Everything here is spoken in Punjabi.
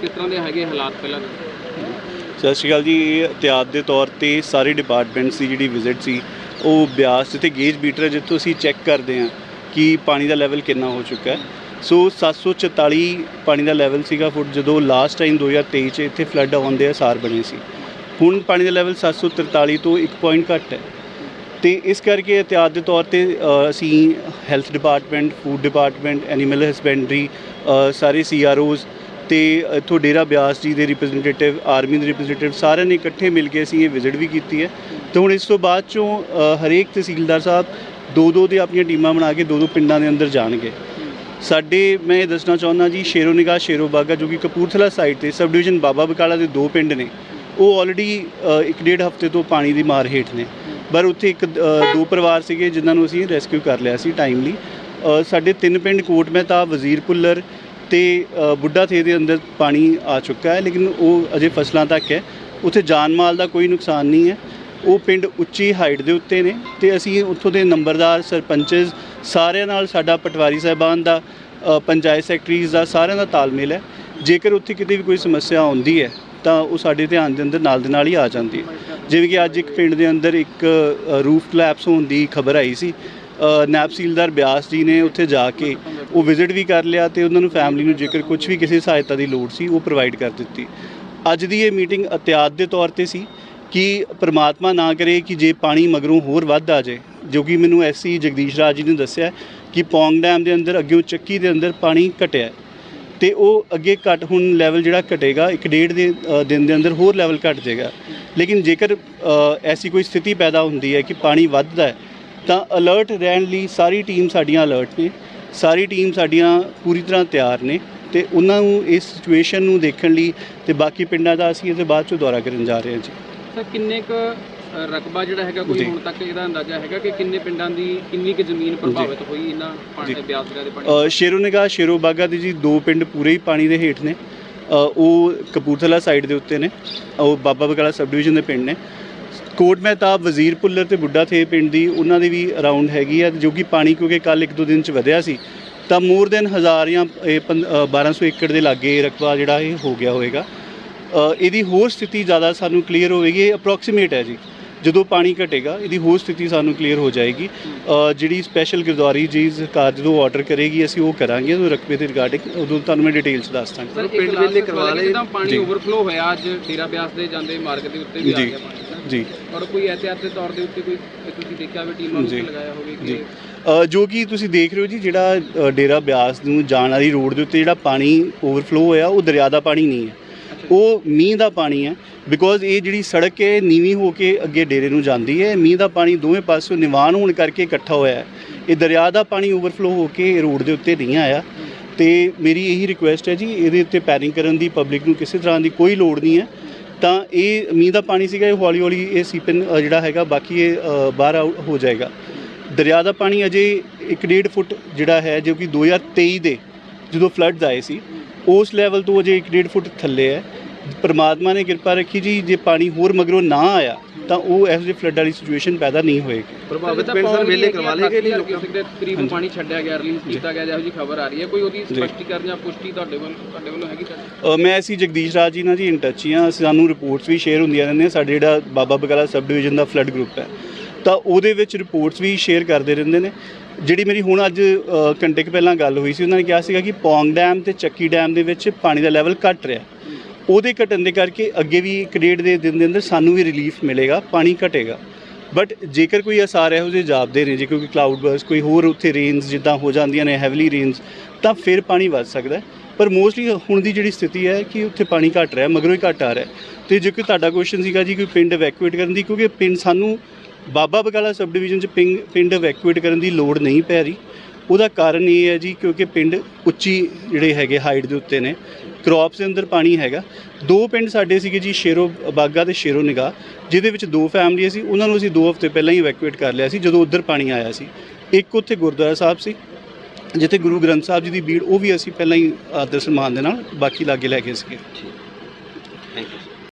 ਕਿਸ ਤਰ੍ਹਾਂ ਦੇ ਹੈਗੇ ਹਾਲਾਤ ਪਹਿਲਾਂ ਦੇ? ਸਤਿ ਸ਼੍ਰੀ ਅਕਾਲ ਜੀ ਇਹ ਇhtiyਾਤ ਦੇ ਤੌਰ ਤੇ ਸਾਰੇ ਡਿਪਾਰਟਮੈਂਟਸ ਦੀ ਜਿਹੜੀ ਵਿਜ਼ਿਟ ਸੀ, ਉਹ ਬਿਆਸ ਜਿੱਥੇ ਗੇਜ ਬੀਟਰ ਜਿੱਥੋਂ ਅਸੀਂ ਚੈੱਕ ਕਰਦੇ ਹਾਂ ਕਿ ਪਾਣੀ ਦਾ ਲੈਵਲ ਕਿੰਨਾ ਹੋ ਚੁੱਕਾ ਹੈ। ਸੋ 744 ਪਾਣੀ ਦਾ ਲੈਵਲ ਸੀਗਾ ਫੁੱਟ, ਜਦੋਂ ਲਾਸਟ ਟਾਈਮ 2023 ਚ ਇੱਥੇ ਫਲੱਡ ਆਉਣ ਦੇ ਅਸਾਰ ਬਣੇ ਸੀ। ਹੁਣ ਪਾਣੀ ਦਾ ਲੈਵਲ 743 ਤੋਂ 1 ਪੁਆਇੰਟ ਘੱਟ ਹੈ। ਤੇ ਇਸ ਕਰਕੇ ਇhtiyਾਤ ਦੇ ਤੌਰ ਤੇ ਅਸੀਂ health department food department animal husbandry ਸਾਰੇ ਸੀਆਰਓਜ਼ ਤੇ ਇੱਥੋਂ ਡੇਰਾ ਬਿਆਸ ਜੀ ਦੇ ਰਿਪਰੈਜ਼ੈਂਟੇਟਿਵ ਆਰਮੀ ਦੇ ਰਿਪਰੈਜ਼ੈਂਟੇਟਿਵ ਸਾਰਿਆਂ ਨੇ ਇਕੱਠੇ ਮਿਲ ਕੇ ਅਸੀਂ ਇਹ ਵਿਜ਼ਿਟ ਵੀ ਕੀਤੀ ਹੈ। ਤੇ ਹੁਣ ਇਸ ਤੋਂ ਬਾਅਦ ਚੋਂ ਹਰੇਕ ਤਹਿਸੀਲਦਾਰ ਸਾਹਿਬ ਦੋ ਦੋ ਦੇ ਆਪਣੀਆਂ ਟੀਮਾਂ ਬਣਾ ਕੇ ਦੋ ਦੋ ਪਿੰਡਾਂ ਦੇ ਅੰਦਰ ਜਾਣਗੇ। ਸਾਡੇ, ਮੈਂ ਇਹ ਦੱਸਣਾ ਚਾਹੁੰਦਾ ਜੀ, ਸ਼ੇਰੋ ਨਿਗਾਹ, ਸ਼ੇਰੋ ਬਾਗਾ, ਜੋ ਕਿ ਕਪੂਰਥਲਾ ਸਾਈਡ ਤੇ ਸਬ ਡਿਵੀਜ਼ਨ ਬਾਬਾ ਬਕਾਲਾ ਦੇ ਦੋ ਪਿੰਡ ਨੇ, ਉਹ ਆਲਰੇਡੀ ਇੱਕ ਡੇਢ ਹਫ਼ਤੇ ਤੋਂ ਪਾਣੀ ਦੀ ਮਾਰ ਹੇਠ ਨੇ। ਪਰ ਉੱਥੇ ਇੱਕ ਦੋ ਪਰਿਵਾਰ ਸੀਗੇ, ਜਿਨ੍ਹਾਂ ਨੂੰ ਅਸੀਂ ਰੈਸਕਿਊ ਕਰ ਲਿਆ ਸੀ ਟਾਈਮਲੀ ਸਾਡੇ ਤਿੰਨ ਪਿੰਡ ਕੋਟ ਮਹਿਤਾ ਵਜ਼ੀਰ ਪੁੱਲਰ ਤੇ ਬੁੱਢਾ ਥੇ ਦੇ ਅੰਦਰ ਪਾਣੀ ਆ ਚੁੱਕਾ ਹੈ, ਲੇਕਿਨ ਉਹ ਅਜੇ ਫਸਲਾਂ ਤੱਕ ਹੈ। ਉੱਥੇ ਜਾਨ ਮਾਲ ਦਾ ਕੋਈ ਨੁਕਸਾਨ ਨਹੀਂ ਹੈ। ਉਹ ਪਿੰਡ ਉੱਚੀ ਹਾਈਟ ਦੇ ਉੱਤੇ ਨੇ ਤੇ ਅਸੀਂ ਉੱਥੋਂ ਦੇ ਨੰਬਰਦਾਰ, ਸਰਪੰਚਸ ਸਾਰਿਆਂ ਨਾਲ ਸਾਡਾ ਪਟਵਾਰੀ ਸਾਹਿਬਾਨ ਦਾ ਪੰਚਾਇਤ ਸੈਕਟਰੀਜ਼ ਦਾ ਸਾਰਿਆਂ ਦਾ ਤਾਲਮੇਲ ਹੈ। ਜੇਕਰ ਉੱਥੇ ਕਿਤੇ ਵੀ ਕੋਈ ਸਮੱਸਿਆ ਆਉਂਦੀ ਹੈ, ਤਾਂ ਉਹ ਸਾਡੇ ਧਿਆਨ ਦੇ ਅੰਦਰ ਨਾਲ ਦੇ ਨਾਲ ਹੀ ਆ ਜਾਂਦੀ ਹੈ। ਜਿਵੇਂ ਕਿ ਅੱਜ ਇੱਕ ਪਿੰਡ ਦੇ ਅੰਦਰ ਇੱਕ ਰੂਫ ਕਲੈਪਸ ਹੋਣ ਦੀ ਖਬਰ ਆਈ ਸੀ। ਅ, ਨਾਇਬ ਬਿਆਸ ਜੀ ਨੇ ਉੱਥੇ ਜਾ ਕੇ ਉਹ ਵਿਜ਼ਿਟ ਵੀ ਕਰ ਲਿਆ ਤੇ ਉਹਨਾਂ ਨੂੰ ਫੈਮਿਲੀ ਨੂੰ ਜੇਕਰ ਕੁਝ ਵੀ ਕਿਸੇ ਸਹਾਇਤਾ ਦੀ ਲੋੜ ਸੀ ਉਹ ਪ੍ਰੋਵਾਈਡ ਕਰ ਦਿੱਤੀ ਅੱਜ ਦੀ ਇਹ ਮੀਟਿੰਗ ਇhtiyਾਤ ਦੇ ਤੌਰ ਤੇ ਸੀ ਕਿ ਪ੍ਰਮਾਤਮਾ ਨਾ ਕਰੇ ਕਿ ਜੇ ਪਾਣੀ ਮਗਰੋਂ ਹੋਰ ਵੱਧ ਆ ਜਾਏ ਜੋ ਕਿ ਮੈਨੂੰ ਐਸਸੀ ਜਗਦੀਸ਼ ਰਾਜ ਜੀ ਨੇ ਦੱਸਿਆ ਕਿ ਪੌਂਗ ਡੈਮ ਦੇ ਅੰਦਰ ਅੱਗੇ ਚੱਕੀ ਦੇ ਅੰਦਰ ਪਾਣੀ ਘਟਿਆ ਹੈ। ਤੇ ਉਹ ਅੱਗੇ ਘਟ ਹੁਣ ਲੈਵਲ ਜਿਹੜਾ ਘਟੇਗਾ ਇੱਕ ਡੇਢ ਦੇ ਦਿਨ ਦੇ ਅੰਦਰ ਹੋਰ ਲੈਵਲ ਘਟ ਜਾਏਗਾ ਲੇਕਿਨ ਜੇਕਰ ਐਸੀ ਕੋਈ ਸਥਿਤੀ ਪੈਦਾ ਹੁੰਦੀ ਹੈ ਕਿ ਪਾਣੀ ਵੱਧਦਾ ਹੈ ਤਾਂ ਅਲਰਟ ਰਹਿਣ ਲਈ ਸਾਰੀ ਟੀਮ ਸਾਡੀਆਂ ਅਲਰਟ ਨੇ ਸਾਰੀ ਟੀਮ ਸਾਡੀਆਂ ਪੂਰੀ ਤਰ੍ਹਾਂ ਤਿਆਰ ਨੇ ਤੇ ਉਹਨਾਂ ਨੂੰ ਇਸ ਸਿਚੁਏਸ਼ਨ ਨੂੰ ਦੇਖਣ ਲਈ ਤੇ ਬਾਕੀ ਪਿੰਡਾਂ ਦਾ ਅਸੀਂ ਇਹਦੇ ਬਾਅਦ ਚੋਂ ਦੌਰਾ ਕਰਨ ਜਾ ਰਹੇ ਹਾਂ ਜੀ। ਸਰ ਕਿੰਨੇ ਕ ਰਕਬਾ ਜਿਹੜਾ ਹੈਗਾ ਕੋਈ। ਹੁਣ ਤੱਕ ਇਹਦਾ ਅੰਦਾਜ਼ਾ ਹੈਗਾ ਕਿ ਕਿੰਨੇ ਪਿੰਡਾਂ ਦੀ ਕਿੰਨੀ ਕੁ ਜ਼ਮੀਨ ਪ੍ਰਭਾਵਿਤ ਹੋਈ ਇਹਨਾਂ ਪਾਣੀ। ਬਿਆਸ ਦਰਿਆ ਦੇ ਪਾਣੀ ਸ਼ੇਰੋ ਨਿਗਾਹ ਸ਼ੇਰੋ ਬਾਗਾ ਦੇ ਜੀ ਦੋ ਪਿੰਡ ਪੂਰੇ ਹੀ ਪਾਣੀ ਦੇ ਹੇਠ ਨੇ। ਉਹ ਕਪੂਰਥਲਾ ਸਾਈਡ ਦੇ ਉੱਤੇ ਨੇ। ਉਹ ਬਾਬਾ ਬਕਾਲਾ ਸਬ ਡਿਵੀਜ਼ਨ ਦੇ ਪਿੰਡ ਨੇ। ਕੋਟ ਮਹਿਤਾਬ ਵਜ਼ੀਰ ਪੁੱਲਰ ਤੇ ਬੁੱਢਾ ਥੇ ਪਿੰਡ ਦੀ ਉਹਨਾਂ ਦੀ ਵੀ ਅਰਾਊਂਡ ਹੈਗੀ ਆ ਜੋ ਕਿ ਪਾਣੀ ਕਿਉਂਕਿ ਕੱਲ ਇੱਕ ਦੋ ਦਿਨ ਚ ਵਧਿਆ ਸੀ ਤਾਂ ਮੋਰ ਦੈਨ ਹਜ਼ਾਰ ਜਾਂ ਇਹ ਪੰ- ਅ, 1200 ਏਕੜ ਦੇ ਲਾਗੇ ਰਕਬਾ ਜਿਹੜਾ ਇਹ ਹੋ ਗਿਆ ਹੋਵੇਗਾ। ਇਹਦੀ ਹੋਰ ਸਥਿਤੀ ਜ਼ਿਆਦਾ ਸਾਨੂੰ ਕਲੀਅਰ ਹੋਵੇਗੀ ਇਹ ਅਪਰੋਕਸੀਮੇਟ ਹੈ ਜੀ। ਜਦੋਂ ਪਾਣੀ ਘਟੇਗਾ ਇਹਦੀ ਹੋਰ ਸਥਿਤੀ ਸਾਨੂੰ ਕਲੀਅਰ ਹੋ ਜਾਏਗੀ। ਜਿਹੜੀ ਸਪੈਸ਼ਲ ਗਿਰਦਵਾਰੀ ਜੀ ਸਰਕਾਰ ਜਦੋਂ ਆਰਡਰ ਕਰੇਗੀ ਅਸੀਂ ਉਹ ਕਰਾਂਗੇ ਉਹ ਰਕਬੇ ਦੇ ਰਿਗਾਰਡਿੰਗ ਉਦੋਂ ਤੁਹਾਨੂੰ ਮੈਂ ਡਿਟੇਲ ਚ ਦੱਸ ਦਾਂਗਾ। ਪਿੰਡ ਵੇਲੇ ਕਰਵਾ ਲਏ ਜਿੱਦਾਂ ਪਾਣੀ। ਓਵਰਫਲੋ ਹੋਇਆ ਅੱਜ ਡੇਰਾ ਬਿਆਸ ਦੇ ਜਾਂਦੇ ਮਾਰਗ ਦੇ ਉੱਤੇ ਵੀ ਆ ਗਿਆ ਪਾਣੀ ਜੀ। ਔਰ ਕੋਈ ਐਹਤਿਆਤ ਦੇ ਤੌਰ ਦੇ ਉੱਤੇ ਕੋਈ ਤੁਸੀਂ ਦੇਖਿਆ ਹੋਵੇ ਟੀਮਾਂ ਨੂੰ। ਲਗਾਇਆ ਹੋਵੇ ਜੀ। ਕਿ ਜੋ ਕਿ ਤੁਸੀਂ ਦੇਖ ਰਹੇ ਹੋ ਜੀ ਜਿਹੜਾ ਡੇਰਾ ਬਿਆਸ ਨੂੰ ਜਾਣ ਵਾਲੀ ਰੋਡ ਦੇ ਉੱਤੇ ਜਿਹੜਾ ਪਾਣੀ ਓਵਰਫਲੋ ਹੋਇਆ ਉਹ ਦਰਿਆ ਦਾ ਪਾਣੀ ਨਹੀਂ ਹੈ। ਉਹ ਮੀਂਹ ਦਾ ਪਾਣੀ ਹੈ ਬਿਕੋਜ਼ ਇਹ ਜਿਹੜੀ ਸੜਕ ਹੈ ਨੀਵੀਂ ਹੋ ਕੇ ਅੱਗੇ ਡੇਰੇ ਨੂੰ ਜਾਂਦੀ ਹੈ। ਮੀਂਹ ਦਾ ਪਾਣੀ ਦੋਵੇਂ ਪਾਸਿਓਂ ਨਿਵਾਨ ਹੋਣ ਕਰਕੇ ਇਕੱਠਾ ਹੋਇਆ ਹੈ। ਇਹ ਦਰਿਆ ਦਾ ਪਾਣੀ ਓਵਰਫਲੋ ਹੋ ਕੇ ਰੋਡ ਦੇ ਉੱਤੇ ਨਹੀਂ ਆਇਆ। ਤੇ ਮੇਰੀ ਇਹੀ ਰਿਕੁਐਸਟ ਹੈ ਜੀ ਇਹਦੇ ਉੱਤੇ ਪੈਰਿੰਗ ਕਰਨ ਦੀ ਪਬਲਿਕ ਨੂੰ ਕਿਸੇ ਤਰ੍ਹਾਂ ਦੀ ਕੋਈ ਲੋੜ ਨਹੀਂ ਹੈ। ਤਾਂ ਇਹ ਮੀਂਹ ਦਾ ਪਾਣੀ ਸੀਗਾ, ਇਹ ਹੌਲੀ ਹੌਲੀ ਇਹ ਸੀਪਨ ਜਿਹੜਾ ਹੈਗਾ, ਬਾਕੀ ਇਹ ਬਾਹਰ ਆਊਟ ਹੋ ਜਾਏਗਾ। ਦਰਿਆ ਦਾ ਪਾਣੀ ਅਜੇ 1.5 ਫੁੱਟ ਜਿਹੜਾ ਹੈ, ਜੋ ਕਿ 2023 ਦੇ ਜਦੋਂ ਫਲੱਡਸ ਆਏ ਸੀ, ਉਸ ਲੈਵਲ ਤੋਂ ਅਜੇ 1.5 ਫੁੱਟ ਥੱਲੇ ਹੈ। ਪਰਮਾਤਮਾ ਨੇ ਕਿਰਪਾ ਰੱਖੀ ਜੀ ਜੇ ਪਾਣੀ ਹੋਰ ਮਗਰੋਂ ਨਾ ਆਇਆ ਤਾਂ ਉਹ ਇਹੋ ਜਿਹੀ ਫਲੱਡ ਵਾਲੀ ਸਿਚੁਏਸ਼ਨ ਪੈਦਾ ਨਹੀਂ ਹੋਏਗੀ। ਪ੍ਰਭਾਵਿਤ ਪਿੰਡ ਸਰ ਵੇਲੇ ਕਰਵਾ ਲਏ ਕਿ ਨਹੀਂ ਲੋਕਾਂ ਦੇ ਕਰੀਬ ਪਾਣੀ ਛੱਡਿਆ ਗਿਆ ਰਿਲੀਜ਼ ਕੀਤਾ ਗਿਆ ਜਿਹੋ ਜੀ ਖਬਰ ਆ ਰਹੀ ਹੈ। ਕੋਈ ਉਹਦੀ ਸਪਸ਼ਟੀਕਰਨ ਜਾਂ ਪੁਸ਼ਟੀ ਤੁਹਾਡੇ ਵੱਲ ਤੁਹਾਡੇ ਵੱਲੋਂ ਹੈਗੀ ਸਰ ਅ, ਮੈਂ ਅਸੀਂ ਜਗਦੀਸ਼ ਰਾਜ ਜੀ ਨਾਲ ਜੀ ਇਨ ਟੱਚ ਹੀ ਹਾਂ। ਸਾਨੂੰ ਰਿਪੋਰਟਸ ਵੀ ਸ਼ੇਅਰ ਹੁੰਦੀਆਂ ਰਹਿੰਦੀਆਂ। ਸਾਡੇ ਜਿਹੜਾ ਬਾਬਾ ਬਕਾਲਾ ਸਬ ਡਿਵੀਜ਼ਨ ਦਾ ਫਲੱਡ ਗਰੁੱਪ ਹੈ। ਤਾਂ ਉਹਦੇ ਵਿੱਚ ਰਿਪੋਰਟਸ ਵੀ ਸ਼ੇਅਰ ਕਰਦੇ ਰਹਿੰਦੇ ਨੇ। ਜਿਹੜੀ ਮੇਰੀ ਹੁਣ ਅੱਜ ਘੰਟੇ ਕੁ ਪਹਿਲਾਂ ਗੱਲ ਹੋਈ ਸੀ ਉਹਨਾਂ ਨੇ ਕਿਹਾ ਸੀਗਾ ਕਿ ਪੌਂਗ ਡੈਮ ਤੇ ਚੱਕੀ ਡੈਮ ਦੇ ਵਿੱਚ ਪਾਣੀ ਦਾ ਲੈਵਲ ਘਟ ਰਿਹਾ। ਉਹਦੇ ਘਟਣ ਦੇ ਕਰਕੇ ਅੱਗੇ ਵੀ ਇੱਕ ਡੇਢ ਦੇ ਦਿਨ ਦੇ ਅੰਦਰ ਸਾਨੂੰ ਵੀ ਰਿਲੀਫ ਮਿਲੇਗਾ, ਪਾਣੀ ਘਟੇਗਾ। ਬਟ ਜੇਕਰ ਕੋਈ ਅਸਾਰ ਇਹੋ ਜਿਹੇ ਜਾਪਦੇ ਨੇ, ਜੇ ਕੋਈ ਕਲਾਊਡ ਬਰਸ ਕੋਈ ਹੋਰ ਉੱਥੇ ਰੇਨਸ ਜਿੱਦਾਂ ਹੋ ਜਾਂਦੀਆਂ ਨੇ ਹੈਵਲੀ ਰੇਨਸ ਤਾਂ ਫਿਰ ਪਾਣੀ ਵੱਧ ਸਕਦਾ ਪਰ ਮੋਸਟਲੀ ਹੁਣ ਦੀ ਜਿਹੜੀ ਸਥਿਤੀ ਹੈ ਕਿ ਉੱਥੇ ਪਾਣੀ ਘਟ ਰਿਹਾ, ਮਗਰੋਂ ਹੀ ਘਟ ਆ ਰਿਹਾ ਤੇ ਜੇ ਕੋਈ ਤੁਹਾਡਾ ਕੁਐਸਚਨ ਸੀਗਾ ਜੀ, ਕੋਈ ਪਿੰਡ ਇਵੈਕੂਏਟ ਕਰਨ ਦੀ, ਕਿਉਂਕਿ ਪਿੰਡ ਸਾਨੂੰ ਬਾਬਾ ਬਗਾਲਾ ਸਬ ਡਿਵੀਜ਼ਨ ਚ ਪਿੰਗ- ਪਿੰਡ ਇਵੈਕੂਏਟ ਕਰਨ ਦੀ ਲੋੜ ਨਹੀਂ ਪੈ ਰਹੀ। ਉਹਦਾ ਕਾਰਨ ਇਹ ਹੈ ਜੀ, ਕਿਉਂਕਿ ਪਿੰਡ ਉੱਚੀ ਜਿਹੜੇ ਹੈਗੇ ਹਾਈਟ ਦੇ ਉੱਤੇ ਨੇ ਕ੍ਰੌਪਸ ਦੇ ਅੰਦਰ ਪਾਣੀ ਹੈਗਾ। ਦੋ ਪਿੰਡ ਸਾਡੇ ਸੀਗੇ ਜੀ, ਸ਼ੇਰੋ ਬਾਗਾ ਤੇ ਸ਼ੇਰੋ ਨਿਗਾਹ, ਜਿਹਦੇ ਵਿੱਚ ਦੋ ਫੈਮਲੀਆਂ ਸੀ। ਉਹਨਾਂ ਨੂੰ ਅਸੀਂ 2 ਹਫ਼ਤੇ ਪਹਿਲਾਂ ਹੀ ਇਵੈਕੂਏਟ ਕਰ ਲਿਆ ਸੀ, ਜਦੋਂ ਉੱਧਰ ਪਾਣੀ ਆਇਆ ਸੀ। ਇੱਕ ਉੱਥੇ ਗੁਰਦੁਆਰਾ ਸਾਹਿਬ ਸੀ, ਜਿੱਥੇ ਗੁਰੂ ਗ੍ਰੰਥ ਸਾਹਿਬ ਜੀ ਦੀ ਬੀੜ ਉਹ ਵੀ ਅਸੀਂ ਪਹਿਲਾਂ ਹੀ ਆਦਰ ਸਨਮਾਨ ਦੇ ਨਾਲ ਬਾਕੀ ਲਾਗੇ ਲੈ ਗਏ ਸੀਗੇ।